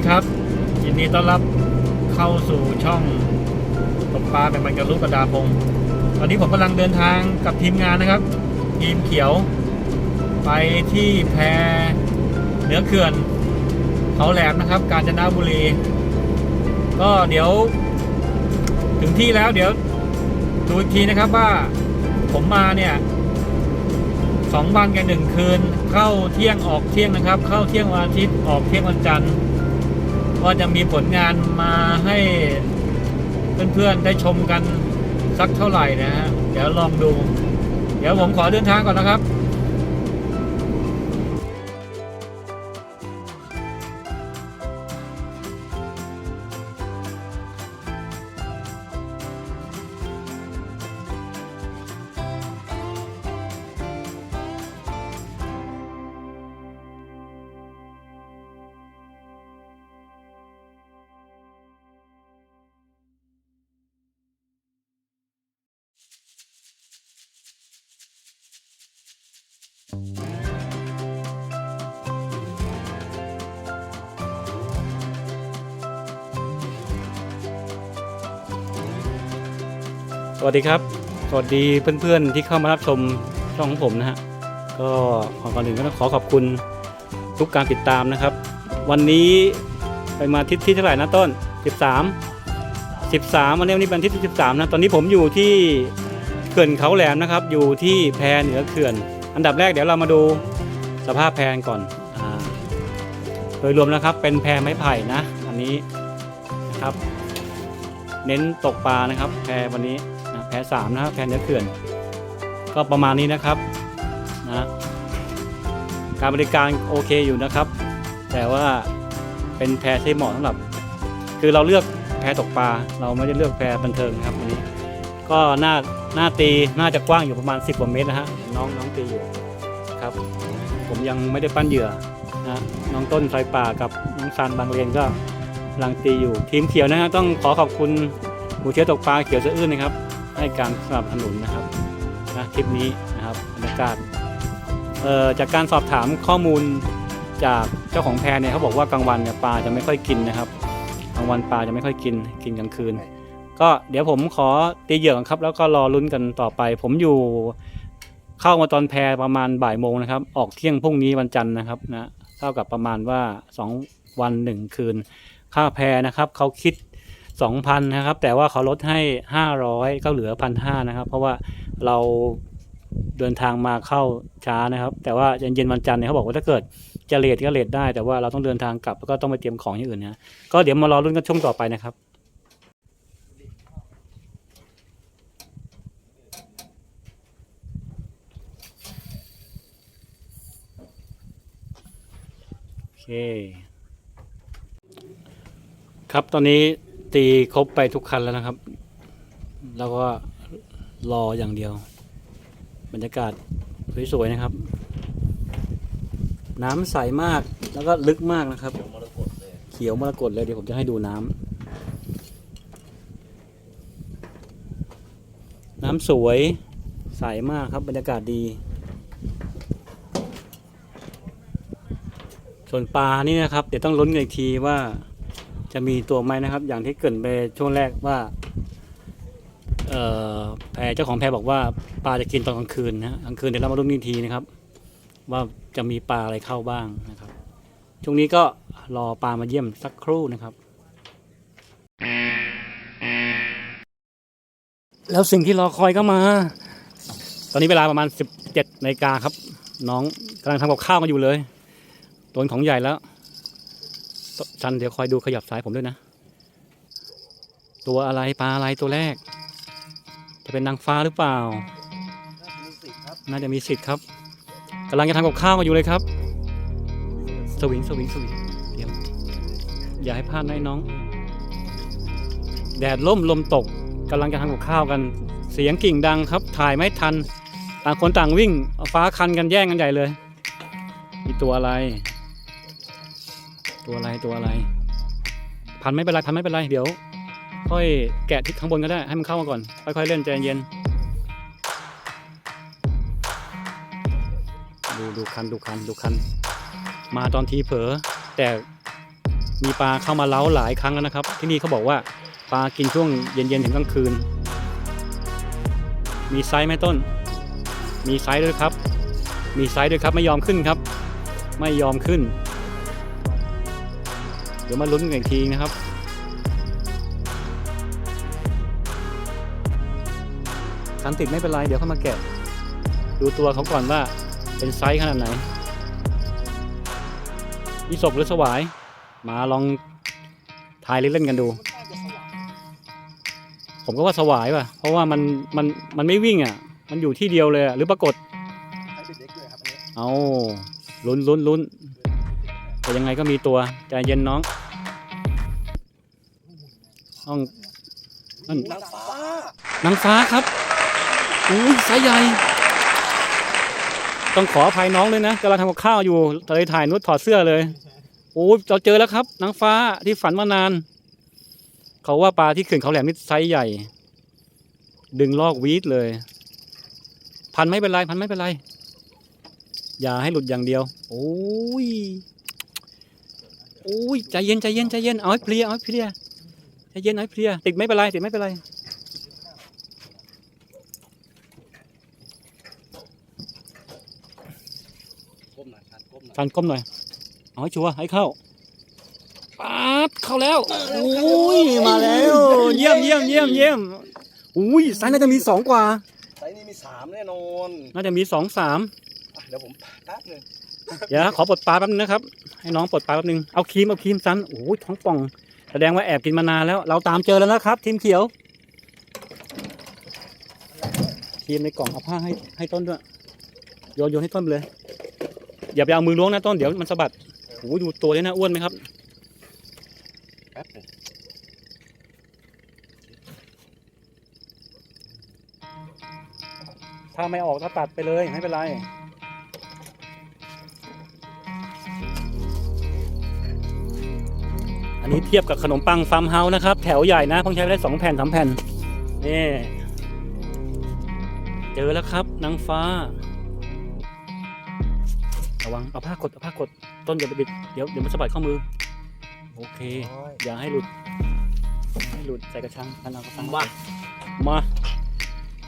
ีครับยินดีต้อนรับเข้าสู่ช่องตกปลาเป็นมันกระลุกกระดาพงตอนนี้ผมกำลังเดินทางกับทีมงานนะครับทีมเขียว ไปที่แพเหนือเขื่อนเขาแหลมนะครับ กาญจนบุรี ก็เดี๋ยว ถึงที่แล้วเดี๋ยวดูอีกทีนะครับว่าผมมาเนี่ยสองวันกันหนึ่งคืน เข้าเที่ยงออกเที่ยงนะครับ เข้าเที่ยงวันอาทิตย์ออกเที่ยงวันจันทร์ ว่าจะมีผลงานมาให้เพื่อนๆได้ชมกันสักเท่าไหร่นะฮะเดี๋ยวลองดู เดี๋ยวผมขอเดินทางก่อนนะครับ สวัสดีครับ สวัสดีเพื่อนๆที่เข้ามารับชมช่องของผมนะฮะ ก็ขอก่อนอื่นก็ต้องขอขอบคุณทุกการติดตามนะครับ วันนี้ไปมาทิศที่เท่าไหร่นะต้น 13 13วันนี้วันนี้เป็นทิศที่ 13 นะ ตอนนี้ผมอยู่ที่เขื่อนเขาแหลมนะครับ อยู่ที่แพเหนือเขื่อน อันดับแรกเดี๋ยวเรามาดูสภาพแพก่อนอโดยรวมนะครับเป็นแพไม้ไผ่นะ อันนี้นะครับ เน้นตกปลานะครับ แพวันนี้ แพสามนะครับแพเนื้อเขื่อน ก็ประมาณนี้นะครับนะการบริการโอเคอยู่นะครับ แต่ว่าเป็นแพที่เหมาะสำหรับ คือเราเลือกแพตกปลา เราไม่ได้เลือกแพบันเทิงนะครับวันนี้ ก็หน้าหน้าตีน่าจะกว้างอยู่ประมาณ 10กว่าเมตรนะฮะน้องน้องตีอยู่ครับ ผมยังไม่ได้ปั้นเหยื่อนะน้องต้นไฟป่ากับน้องซันบางเรียนก็กำลังตีอยู่ ทีมเขียวนะฮะต้องขอขอบคุณหมูเชื้อตกปลาเขียวสะอื้นนะครับ ให้การสนับสนุนนะครับนะทริปนี้นะครับบรรยากาศจากการสอบถามข้อมูลจากเจ้าของแพเนี่ยเขาบอกว่ากลางวันเนี่ยปลาจะไม่ค่อยกินนะครับกลางวันปลาจะไม่ค่อยกินกินกลางคืน ก็เดี๋ยวผมขอตีเหยื่อก่อนครับ แล้วก็รอลุ้นกันต่อไป ผมอยู่เข้ามาตอนแพประมาณบ่ายโมงนะครับ ออกเที่ยงพรุ่งนี้วันจันทร์นะครับนะเท่ากับประมาณว่า 2 วัน 1 คืน ค่าแพนะครับเขาคิด 2,000นะครับ แต่ว่าเขาลดให้ 500 ก็เหลือ 1,500นะครับ เพราะว่าเราเดินทางมาเข้าช้านะครับ แต่ว่าเย็นๆวันจันทร์เนี่ยเขาบอกว่าถ้าเกิดจะเลทก็เลทได้ แต่ว่าเราต้องเดินทางกลับแล้วก็ต้องไปเตรียมของอย่างอื่นนะก็เดี๋ยวมารอลุ้นกันช่วงต่อไปนะครับโอเคครับตอนนี้ ตีครบไปทุกคันแล้วนะครับ แล้วก็รออย่างเดียว บรรยากาศสวยๆนะครับ น้ำใสมากแล้วก็ลึกมากนะครับ เขียวมรกตเลยเดี๋ยวผมจะให้ดูน้ำน้ำสวยใสมากครับ บรรยากาศดีส่วนปลานี่นะครับ เดี๋ยวต้องลุ้นกันอีกทีว่า จะมีตัวไหมนะครับ อย่างที่เกินไปช่วงแรกว่าเอ่อแพรเจ้าของแพรบอกว่าปลาจะกินตอนกลางคืนนะกลางคืนเดี๋ยวเรามาลุ้นกันอีกทีนะครับ ว่าจะมีปลาอะไรเข้าบ้างนะครับช่วงนี้ก็รอปลามาเยี่ยมสักครู่นะครับ แล้วสิ่งที่รอคอยก็มา ตอนนี้เวลาประมาณ 17นาฬิกาครับ น้องกำลังทำกับข้าวกันอยู่เลยตัวของใหญ่แล้ว ตชันเดี๋ยวคอยดูขยับสายผมด้วยนะ ตัวอะไรปลาอะไรตัวแรก จะเป็นนางฟ้าหรือเปล่า น่าจะมีสิทธิ์ครับกำลังจะทำกับข้าวกันอยู่เลยครับ สวิงสวิงสวิงเตรียมอย่าให้พลาดนะไอ้น้อง แดดล่มลมตกกำลังจะทำกับข้าวกัน เสียงกิ่งดังครับ ถ่ายไม่ทัน ต่างคนต่างวิ่งเอาฟ้าคันกันแย่งกันใหญ่เลย มีตัวอะไร ตัวอะไรตัวอะไร พันไม่เป็นไรพันไม่เป็นไรเดี๋ยว ค่อยแกะที่ข้างบนก็ได้ให้มันเข้ามาก่อนค่อยๆเล่นใจเย็นดูดูคันดูคันดูคัน มาตอนทีเผลอแต่มีปลาเข้ามาเล้าหลายครั้งแล้วนะครับ ที่นี่เขาบอกว่าปลากินช่วงเย็นๆถึงกลางคืน มีไซส์ไหมต้น มีไซส์ด้วยครับ มีไซส์ด้วยครับไม่ยอมขึ้นครับ ไม่ยอมขึ้น ดี๋ยวมาลุ้นกันอีกทีนะครับสันติดไม่เป็นไร เดี๋ยวเข้ามาแกะ ดูตัวเขาก่อนว่าเป็นไซส์ขนาดไหนนี่ศพหรือสวาย มาลองทายเล่นๆกันดู ผมก็ว่าสวายว่ะ เพราะว่ามันมันมันไม่วิ่งอะ มันอยู่ที่เดียวเลยอะ หรือปรากฏเอาลุ้นลุ้นลุ้นแต่ยังไงก็มีตัวใจเย็นน้อง ต้องนั่นนางฟ้านางฟ้าครับอุ้ยสายใหญ่ ต้องขออภัยน้องเลยนะกำลังทำกับข้าวอยู่เลยถ่ายนุชถอดเสื้อเลยโอ้ยเราเจอแล้วครับนางฟ้าที่ฝันมานาน เขาว่าปลาที่เขื่อนเขาแหลมนี่ไซส์ใหญ่ ดึงลอกวีดเลย พันไม่เป็นไรพันไม่เป็นไร อย่าให้หลุดอย่างเดียว โอ้ยโอ้ยใจเย็นใจเย็นใจเย็นเอาให้เพลียเอาให้เพลีย ใจเย็นเอาให้เพลียติดไม่เป็นไรติดไม่เป็นไรก้มหน่อยชันก้มหน่อยฟันก้มหน่อยเอาให้ชัวร์ให้เข้าปั๊บเข้าแล้วโอ้ยมาแล้ว เยี่ยมเยี่ยมเยี่ยมเยี่ยมอุ้ยไซส์น่าจะมีสองกว่าไซส์นี้มีสามแน่นอนน่าจะมีสองสามอะเดี๋ยวผมแป๊บหนึงเดี๋ยวขอปลดปลาแป๊บนึงนะครับ ให้น้องปลดปลาแป๊บนึงเอาครีมเอาครีมซันโอ้ยท้องป่อง แสดงว่าแอบกินมานานแล้ว เราตามเจอแล้วนะครับ ทีมเขียวครีมในกล่องเอาผ้าให้ให้ต้นด้วยโยนโยนให้ต้นเลย อย่าไปเอามือล้วงนะต้นเดี๋ยวมันสะบัดโอ้ยดูตัวเลยนะอ้วนไหมครับแป๊บนึงถ้าไม่ออกก็ตัดไปเลยไม่เป็นไร นนี้เทียบกับขนมปังฟาร์มเฮาส์นะครับ แถวใหญ่นะเพิ่งใช้ไปได้สองแผ่นสามแผ่นนี่เจอแล้วครับนางฟ้า ระวังเอาผ้ากดเอาผ้ากดต้นอย่าไปบิดเดี๋ยวเดี๋ยวมันสะบัดข้อมือ โอเคโอ้ยอย่าให้หลุดอย่าให้หลุดใส่กระชังกันเอากระชังมามา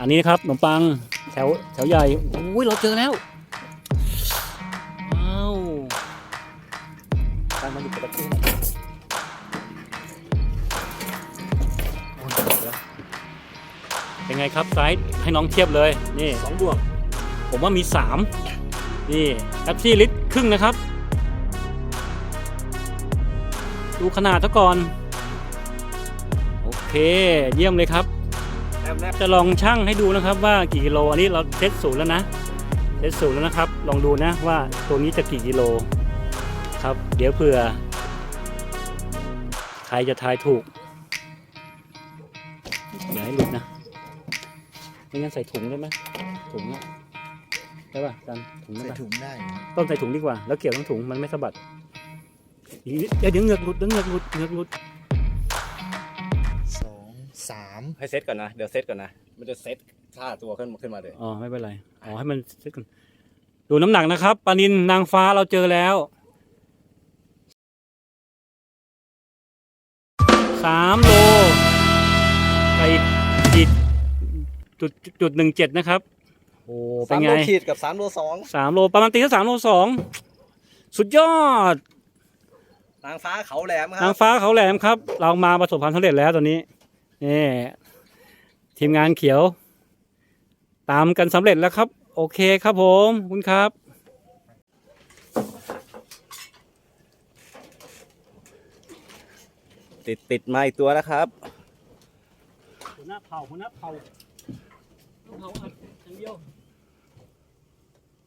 อันนี้นะครับขนมปังแถวแถวใหญ่อุ้ยเราเจอแล้วว้าวการมาอยู่กับตะกี้โเป็นไงครับไซส์ให้น้องเทียบเลยนี่สองดวงผมว่ามีสามนี่แท็ซี่ลิตรครึ่งนะครับ ดูขนาดซะก่อน โอเคเยี่ยมเลยครับแอบแนบจะลองชั่งให้ดูนะครับว่ากี่กิโล อันนี้เราเทสศูนย์แล้วนะเทสศูนย์แล้วนะครับ ลองดูนะว่าตัวนี้จะกี่กิโลครับ เดี๋ยวเผื่อ ใครจะทายถูกอย่าให้หลุดนะ ไม่งั้นใส่ถุงได้ไหมถุงอะได้ป่ะกันถุงได้ใส่ป่ะถุงได้ต้องใส่ถุงดีกว่า แล้วเกี่ยวทั้งถุงมันไม่สะบัดเดี๋ยวเดี๋ยวเหงือกหลุดเดี๋ยวเหงือกหลุดเหงือกหลุดสองสามให้เซตก่อนนะ เดี๋ยวเซตก่อนนะ มันจะเซตค่าตัวขึ้นขึ้นมาเลย อ๋อไม่เป็นไรอ๋อให้มันเซ็ตก่อนดูน้ำหนักนะครับปลานินนางฟ้าเราเจอแล้วสามโล จุดจุดหนึ่งเจ็ดนะครับ โอ้เป็สานมไงโลขีดกับสามโลสองสามโลประมาณตีก็สามโลสองสุดยอดนางฟ้าเขาแหลมครันางบฟ้าเขาแหลมครับ เรามาประสบความสำเร็จแล้วตอนนี้นี่ทีมงานเขียว ตามกันสำเร็จแล้วครับ โอเคครับผมขอบคุณครับ ติดติดมาอีกตัวนะครับ หัวหน้าเผ่าหัวหน้าเผ่า ลูกเผ่าอัดอย่างเดียว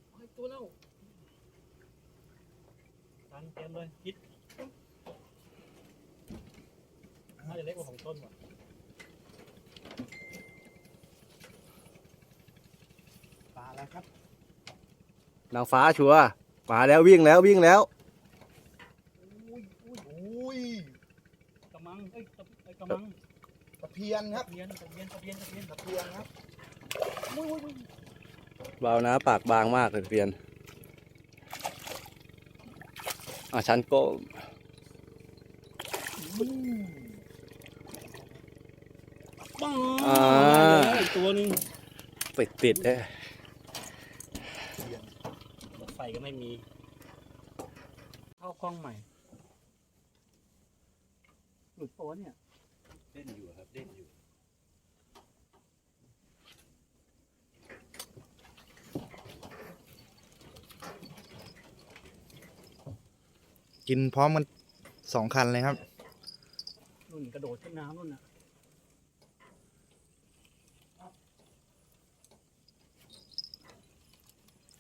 เอาให้ตัวแล้วตันเตรียมเลยคิดน่าจะเล็กกว่าของต้นว่ะปลาแล้วครับนางฟ้าชัวร์มาแล้ววิ่งแล้ววิ่งแล้ว อุ้ยอุ้ยอุ้ยกระมังเอ้ยตะเอ้ยกระมังตะเพียนครับ ตะเพียนตะเพียนตะเพียนตะเพียน ตะเพียนครับ เบานะปากบางมากเลยเพียนอ่าชันโก้ป้าอ่าอีกตัวหนึงไปติดเอ้ยรถไฟก็ไม่มี เข้ากล้องใหม่ หลุดตัวเนี่ย เล่นอยู่ครับเล่น กินพร้อมกันสองคันเลยครับนุ่นกระโดดขึ้นน้ำนุ่นน่ะ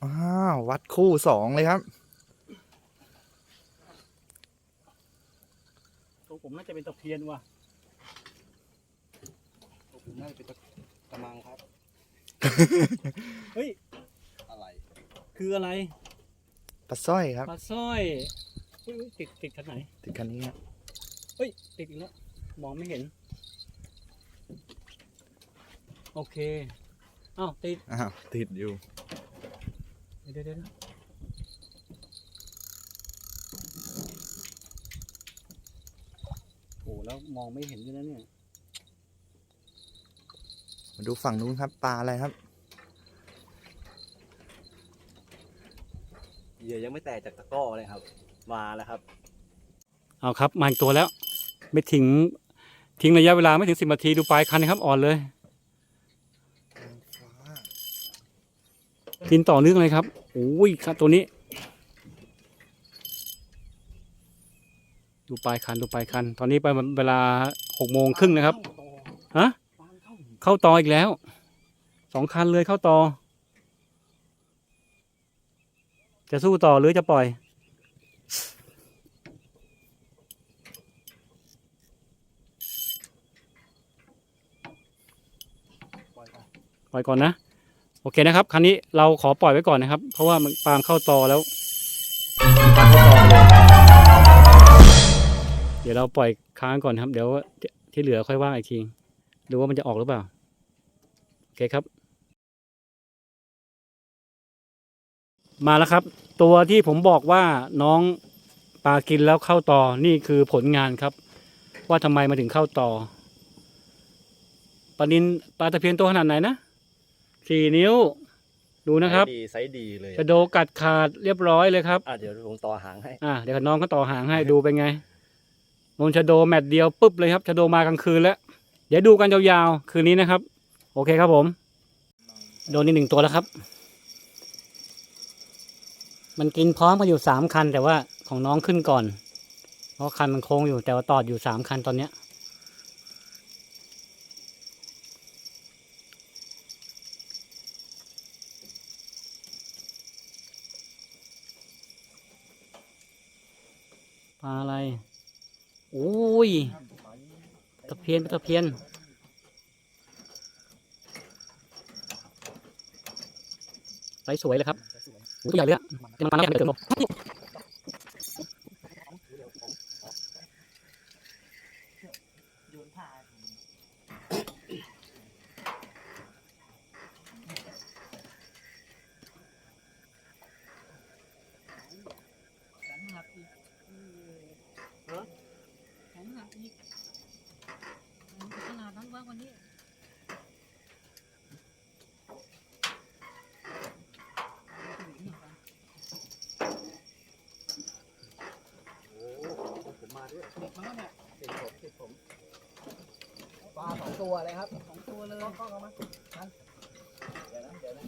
อ้าววัดคู่สองเลยครับตัวผมน่าจะเป็นตะเพียนว่ะผมน่าจะเป็นกระมังครับ เฮ้ย อะไร คืออะไรปลาสร้อยครับ ปลาสร้อย อุ๊ยติดติดคันไหน ติดคันนี้ครับเฮ้ย ติดอีกแล้วมองไม่เห็น โอเคอ้าวติด อ้าวติดอยู่ เดี๋ยวเดี๋ยวเดี๋ยวโอ้แล้วมองไม่เห็นด้วยนะเนี่ย มาดูฝั่งนู้นครับปลาอะไรครับ เหยื่อยังไม่แตกจากตะกร้อเลยครับ มาแล้วครับ เอาครับมาอีกตัวแล้ว ไม่ทิ้งทิ้งระยะเวลาไม่ถึงสิบนาทีดูปลายคันนะครับอ่อนเลยกินต่อเนื่องเลยครับโอ้ยครับตัวนี้ ดูปลายคันดูปลายคัน ตอนนี้ไปเวลาหกโมงครึ่งนะครับฮะเข้าต่ออีกแล้วสองคันเลยเข้าต่อ จะสู้ต่อหรือจะปล่อย ล่อยก่อนนะ โอเคนะครับคันนี้เราขอปล่อยไว้ก่อนนะครับ เพราะว่ามันปาล์มเข้าต่อแล้วปาล์มเข้าตอเลยเดี๋ยวเราปล่อยค้างก่อนครับ เดี๋ยวที่เหลือค่อยว่าอีกทีดูว่ามันจะออกหรือเปล่า โอเคครับ มาแล้วครับ ตัวที่ผมบอกว่าน้องปลากินแล้วเข้าต่อนี่คือผลงานครับ ว่าทำไมมาถึงเข้าต่อปลานินปลาตะเพียนตัวขนาดไหนนะ สี่นิ้ว ดูนะครับดีไซส์ดีเลยกระโดกัดขาดเรียบร้อยเลยครับ อะเดี๋ยวผมต่อหางให้ อ่าเดี๋ยวน้องเขาต่อหางให้ดูเป็นไงนนชะโดแมตช์เดียวปุ๊บเลยครับชะโดมากลางคืนแล้ว เดี๋ยวดูกันยาวๆ คืนนี้นะครับ โอเคครับผม โดนอีกหนึ่งตัวแล้วครับ มันกินพร้อมกันอยู่สามคัน แต่ว่าของน้องขึ้นก่อน เพราะคันมันโค้งอยู่แต่ว่าตอดอยู่สามคันตอนเนี้ย อะไรโอ้ยตะเพียนตะเพียนไซส์สวยเลยครับโอ้ยตัวใหญ่เลยอะมาแล้วเดี๋ยวเติมลงปลาสองตัวเลยครับสองตัวเลยก็เอามาเดี๋ยวนะเดี๋ยวนะ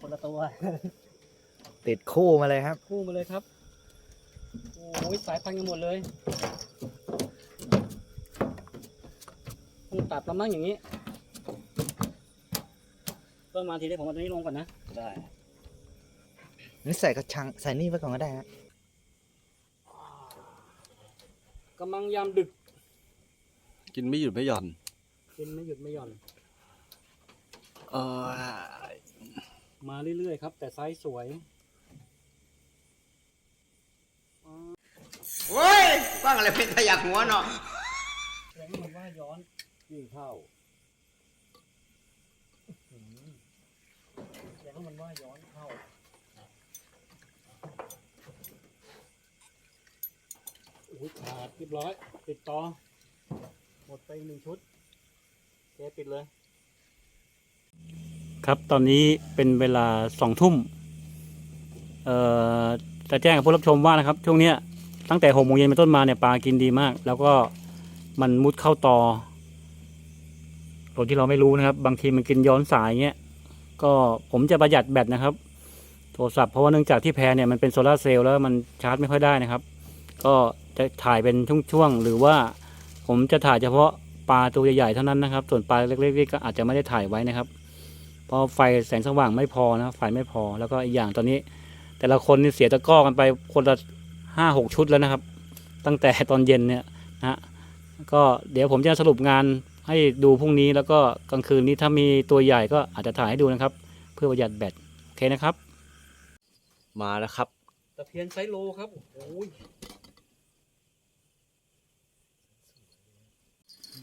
คนละ ตัวติดคู่มาเลยครับ คู่มาเลยครับ โอ้ยสายพันธุ์กันหมดเลยต้องตัดละมั้งอย่างนี้เพิ่มมาทีได้ผมเอาตัวนี้ลงก่อนนะ ได้ นี่ใส่กระชังใส่นี่ไว้ก่อนก็ได้ฮะกำลังยามดึก กินไม่หยุดไม่หย่อน กินไม่หยุดไม่หย่อน เออ มาเรื่อยๆครับ แต่ไซส์สวยโอ้ยฟังอะไรเป็นขยักหัวเนาะแสดงว่ามันว่าย้อนยิ่งเข้าแสดงว่ามันว่าย้อนเข้าอุ้ยขาดเรียบร้อย ติดต่อ หมดไปหนึ่งชุดเจ๊ปิดเลย ครับตอนนี้เป็นเวลาสองทุ่มเอ่อจะแจ้งกับผู้รับชมว่านะครับ ช่วงเนี้ยตั้งแต่หกโมงเย็นเป็นต้นมาเนี่ยปลากินดีมาก แล้วก็มันมุดเข้าตอโดยที่เราไม่รู้นะครับ บางทีมันกินย้อนสายเงี้ยก็ผมจะประหยัดแบตนะครับ โทรศัพท์เพราะว่าเนื่องจากที่แพรเนี่ยมันเป็นโซลาร์เซลล์แล้วมันชาร์จไม่ค่อยได้นะครับ ก็จะถ่ายเป็นช่วงๆหรือว่าผมจะถ่ายเฉพาะปลาตัวใหญ่ๆเท่านั้นนะครับ ส่วนปลาเล็กๆก็อาจจะไม่ได้ถ่ายไว้นะครับ เพราะไฟแสงสว่างไม่พอนะไฟไม่พอแล้วก็อีกอย่างตอนนี้ แต่ละคนนี่เสียตะกร้อกันไปคนละห้าหกชุดแล้วนะครับ ตั้งแต่ตอนเย็นเนี่ยนะฮะก็เดี๋ยวผมจะสรุปงานให้ดูพรุ่งนี้แล้วก็กลางคืนนี้ถ้ามีตัวใหญ่ก็อาจจะถ่ายให้ดูนะครับ เพื่อประหยัดแบตโอเคนะครับ มาแล้วครับตะเพียนไซโลครับโอ้ย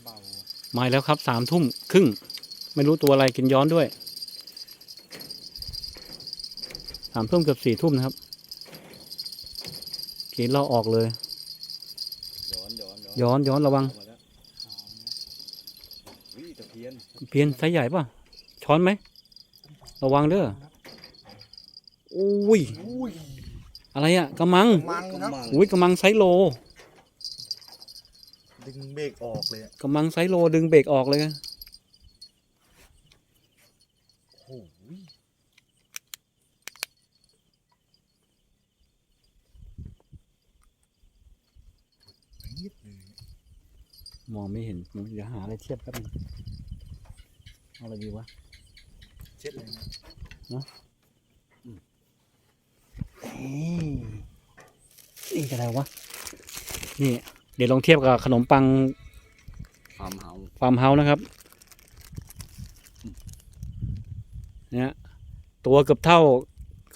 เบามาแล้วครับสามทุ่มครึ่ง ไม่รู้ตัวอะไรกินย้อนด้วย สามทุ่มเกือบสี่ทุ่มนะครับกินเราออกเลย ย้อนย้อนย้อนย้อนระวังมาแล้ววิตะเพียนเพียนไซส์ใหญ่ป่ะ ช้อนไหม ระวังเด้อโอ้ยอุ้ยอะไรอะกระมังมังครับอุ้ยกระมังไซส์โล ดึงเบรกออกเลยอะกระมังไซส์โลดึงเบรกออกเลย โอ้โหนิดเลย มองไม่เห็นมันเดี๋ยวหาอะไรเทียบกันงเอาอะไรดีวะเช็ดเลยนะนี่อะไรวะ นี่ เดี๋ยวลองเทียบกับขนมปังฟาร์มเฮาส์ฟาร์มเฮาส์นะครับ เนี่ยตัวเกือบเท่า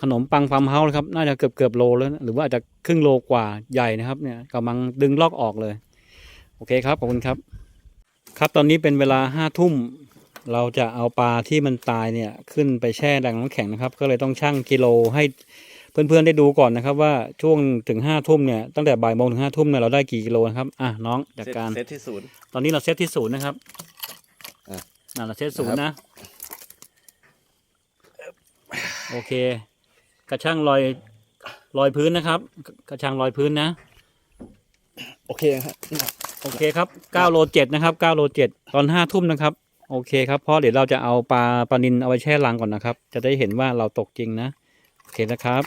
ขนมปังฟาร์มเฮาส์นะครับ น่าจะเกือบเกือบโลแล้วนะหรือว่าอาจจะครึ่งโลกว่าใหญ่นะครับ เนี่ยกำลังดึงลอกออกเลย โอเคครับขอบคุณครับ ครับตอนนี้เป็นเวลาห้าทุ่มเราจะเอาปลาที่มันตายเนี่ยขึ้นไปแช่แรงน้ำแข็งนะครับ ก็เลยต้องชั่งกิโลให้เพื่อนๆได้ดูก่อนนะครับ ว่าช่วงถึงห้าทุ่มเนี่ยตั้งแต่บ่ายโมงถึงห้าทุ่มเนี่ยเราได้กี่กิโลนะครับอะน้องจากการเซตที่ศูนย์ตอนนี้เราเซตที่ศูนย์นะครับอะ น่ะเราเซตศูนย์นะโอเค กระช่างลอยลอยพื้นนะครับ กระช่างลอยพื้นนะ โอเคครับโอเคครับ9โล7นะครับ9โล7ตอน5ทุ่มนะครับ โอเคครับเพราะเดี๋ยวเราจะเอาปลาปลานินเอาไว้แช่ลังก่อนนะครับ จะได้เห็นว่าเราตกจริงนะโอเคนะครับ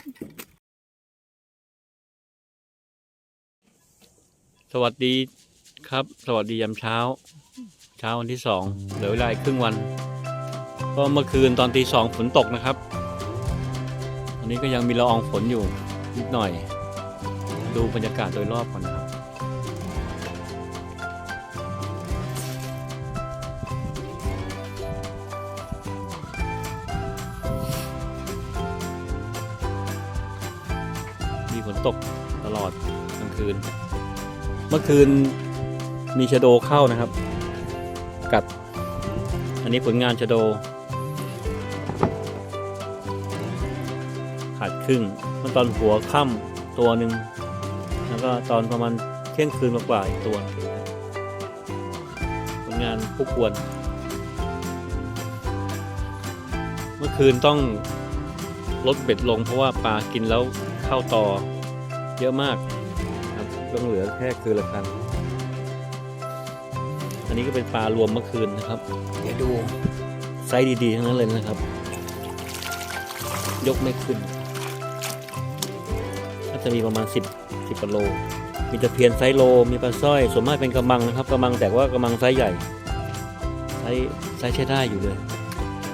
สวัสดีครับ สวัสดียามเช้า เช้าวันที่สองเหลือเวลาครึ่งวันก็เมื่อคืนตอนตีสองฝนตกนะครับอันนี้ก็ยังมีละอองฝนอยู่นิดหน่อย ดูบรรยากาศโดยรอบก่อนครับ ตกตลอดกลางคืน เมื่อคืนมีชโดเข้านะครับ กัด อันนี้ผลงานชโดขาดครึ่งเมื่อตอนหัวค่ำตัวหนึ่งแล้วก็ตอนประมาณเที่ยงคืนกว่าอีกตัวผลงานผู้ควร เมื่อคืนต้องลดเบ็ดลงเพราะว่าปลากินแล้วเข้าต่อ เยอะมากครับต้องเหลือแค่คืนละคัน อันนี้ก็เป็นปลารวมเมื่อคืนนะครับ เดี๋ยวดูไซส์ดีๆทั้งนั้นเลยนะครับ ยกไม่ขึ้นก็จะมีประมาณ 10 10กว่าโล มีตะเพียนไซส์โล มีปลาสร้อย ส่วนมากเป็นกระมังนะครับกระมังแต่ว่ากระมังไซส์ใหญ่ไซส์ไซส์ใช้ได้อยู่เลย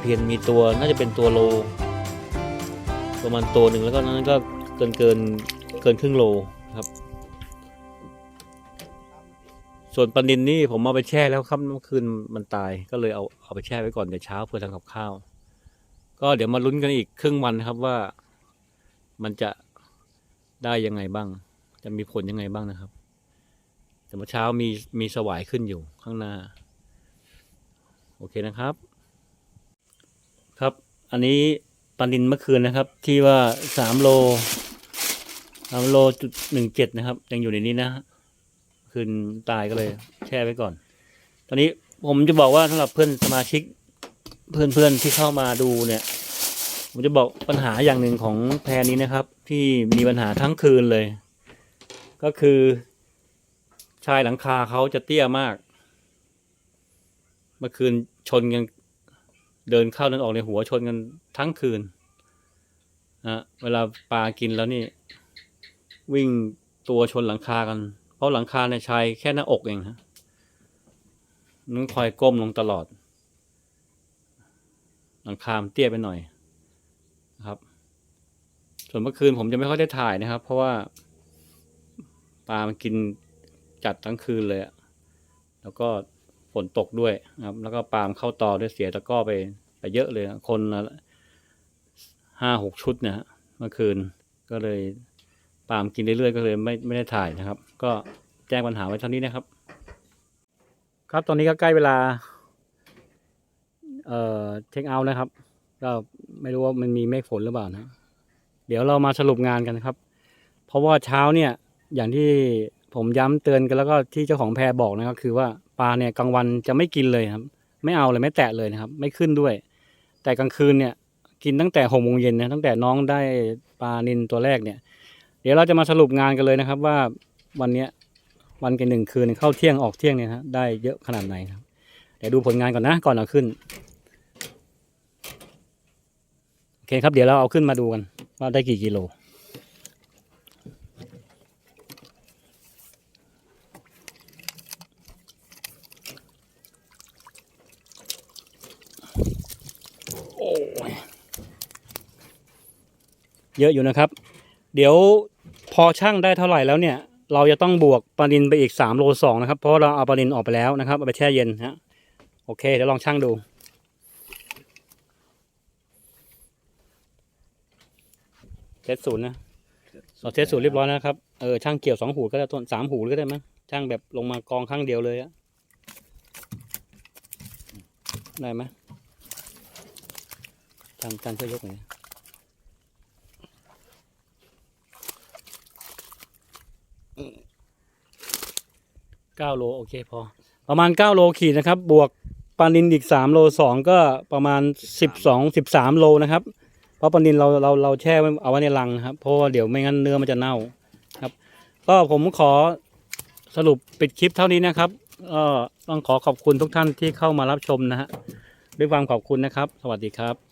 เพียนมีตัวน่าจะเป็นตัวโล ประมาณตัวหนึ่งแล้วก็นั้นก็เกินเกิน เกินครึ่งโลครับ ส่วนปลานินนี่ผมเอาไปแช่แล้วครับเมื่อคืนมันตายก็เลยเอาเอาไปแช่ไว้ก่อนเดี๋ยวเช้าเพื่อทำกับข้าว ก็เดี๋ยวมาลุ้นกันอีกครึ่งวันครับว่ามันจะได้ยังไงบ้าง จะมีผลยังไงบ้างนะครับ แต่เมื่อเช้ามีมีสวายขึ้นอยู่ข้างหน้า โอเคนะครับ ครับ อันนี้ปลานินเมื่อคืนนะครับ ที่ว่าสามโล สาโลจุดหนึ่งเจ็ดนะครับ ยังอยู่ในนี้นะคืนตายก็เลย แช่ไว้ก่อน ตอนนี้ผมจะบอกว่าสำหรับเพื่อนสมาชิก เพื่อนๆที่เข้ามาดูเนี่ย ผมจะบอกปัญหาอย่างหนึ่งของแพรนี้นะครับ ที่มีปัญหาทั้งคืนเลย ก็คือชายหลังคาเขาจะเตี้ยมาก เมื่อคืนชนกันเดินเข้าเดินออกในหัวชนกันทั้งคืนนะเวลาปลากินแล้วนี่ วิ่งตัวชนหลังคากัน เพราะหลังคาในชายแค่หน้าอกเองฮะนึงคอยก้มลงตลอด หลังคามเตี้ยไปหน่อยนะครับ ส่วนเมื่อคืนผมจะไม่ค่อยได้ถ่ายนะครับ เพราะว่าปลามันกินจัดทั้งคืนเลยแล้วก็ฝนตกด้วยนะครับ แล้วก็ปลามเข้าต่อด้วยเสียตะก้อไปไปเยอะเลยอะคนละห้าหกชุดนะฮะเมื่อคืนก็เลย ปลามกินเรื่อยๆก็เลยไม่ไม่ได้ถ่ายนะครับ ก็แจ้งปัญหาไว้เท่านี้นะครับ ครับตอนนี้ก็ใกล้เวลา เอ่อเช็คเอาท์นะครับ ก็ไม่รู้ว่ามันมีเมฆฝนหรือเปล่านะ เดี๋ยวเรามาสรุปงานกันครับ เพราะว่าเช้าเนี่ยอย่างที่ผมย้ำเตือนกันแล้วก็ที่เจ้าของแพรบอกนะครับคือว่าปลาเนี่ยกลางวันจะไม่กินเลยครับ ไม่เอาเลยไม่แตะเลยนะครับ ไม่ขึ้นด้วย แต่กลางคืนเนี่ย กินตั้งแต่หกโมงเย็นนะตั้งแต่น้องได้ปลานินตัวแรกเนี่ย ดี๋ยวเราจะมาสรุปงานกันเลยนะครับ ว่าวันนี้วันกันหนึ่งคืนเข้าเที่ยงออกเที่ยงเนี่ยฮะได้เยอะขนาดไหนครับ เดี๋ยวดูผลงานก่อนนะก่อนเอาขึ้นโอเคครับเดี๋ยวเราเอาขึ้นมาดูกัน ว่าได้กี่กิโลเยอะอยู่นะครับ เดี๋ยว พอช่างได้เท่าไหร่แล้วเนี่ย เราจะต้องบวกปลานินไปอีกสามโลสองนะครับ เพราะเราเอาปลานินออกไปแล้วนะครับเอาไปแช่เย็นฮะโอเคเดี๋ยวลองช่างดูเทสศูนย์นะเราเทสศูนย์เรียบร้อยแล้วนะครับเออช่างเกี่ยวสองหูก็ได้ต้นสามหูก็ได้มั้งช่างแบบลงมากองข้างเดียวเลยอะได้ไหมช่างช่างช่วยยกหน่อย เก้าโลโอเคพอ ประมาณเก้าโลขีดนะครับ บวกปลานินอีกสามโลสองก็ประมาณสิบสองสิบสามโลนะครับ เพราะปลานินเราเราเราแช่เอาไว้ในรังนะครับ เพราะว่าเดี๋ยวไม่งั้นเนื้อมันจะเน่าครับ ก็ผมขอสรุปปิดคลิปเท่านี้นะครับก็ต้องขอขอบคุณทุกท่านที่เข้ามารับชมนะฮะด้วยความขอบคุณนะครับ สวัสดีครับ